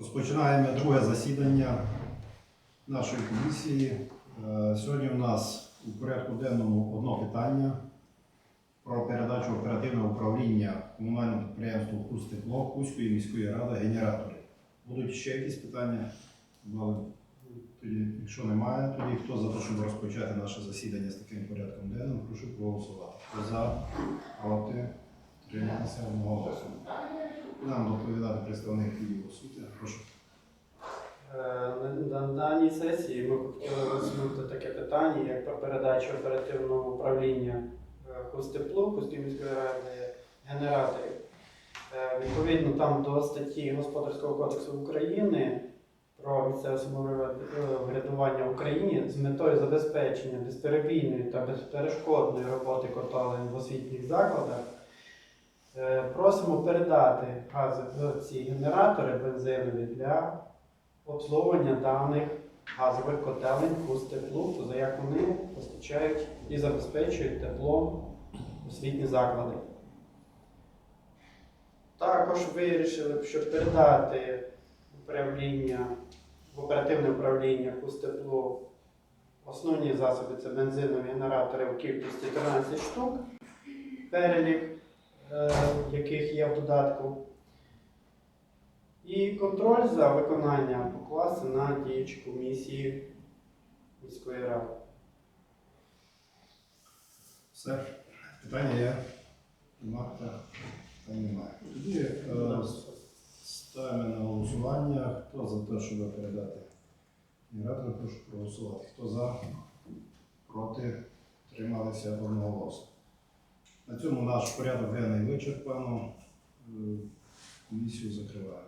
Розпочинаємо друге засідання нашої комісії. Е, Сьогодні у нас у порядку денному одно питання про передачу оперативного управління комунальному підприємству «Хустепло» Кузької міської ради генераторів. Будуть ще якісь питання? Якщо немає, тоді хто за те, щоб розпочати наше засідання з таким порядком денним, прошу проголосувати. Хто за, проти, триматися одноголосно. Нам доповідати представник відділу освіти. Прошу. Е, На даній сесії ми хотіли розглянути таке питання, як про передачу оперативного управління е, Хустеплу, Хустів міської ради генераторів. Е, Відповідно, там до статті Господарського кодексу України про місцеве самоврядування в Україні з метою забезпечення безперебійної та безперешкодної роботи котелень в освітніх закладах. Е, Просимо передати газові ці генератори бензинові для обслуговування даних газових котелень теплу, за як вони постачають і забезпечують тепло освітні заклади. Також вирішили, щоб передати управління в оперативне управління теплу основні засоби це бензинові генератори в кількості 13 штук, перелік. е, яких є в додатку. І контроль за виконанням покласти на діючі комісії міської ради. Все. Питання є? Нема? Питань немає. Тоді е, ставимо на голосування. Хто за те, щоб передати генератор, прошу проголосувати. Хто за, проти, трималися одноголосно. На цьому наш порядок денний вичерпано. Е, Комісію закриваємо.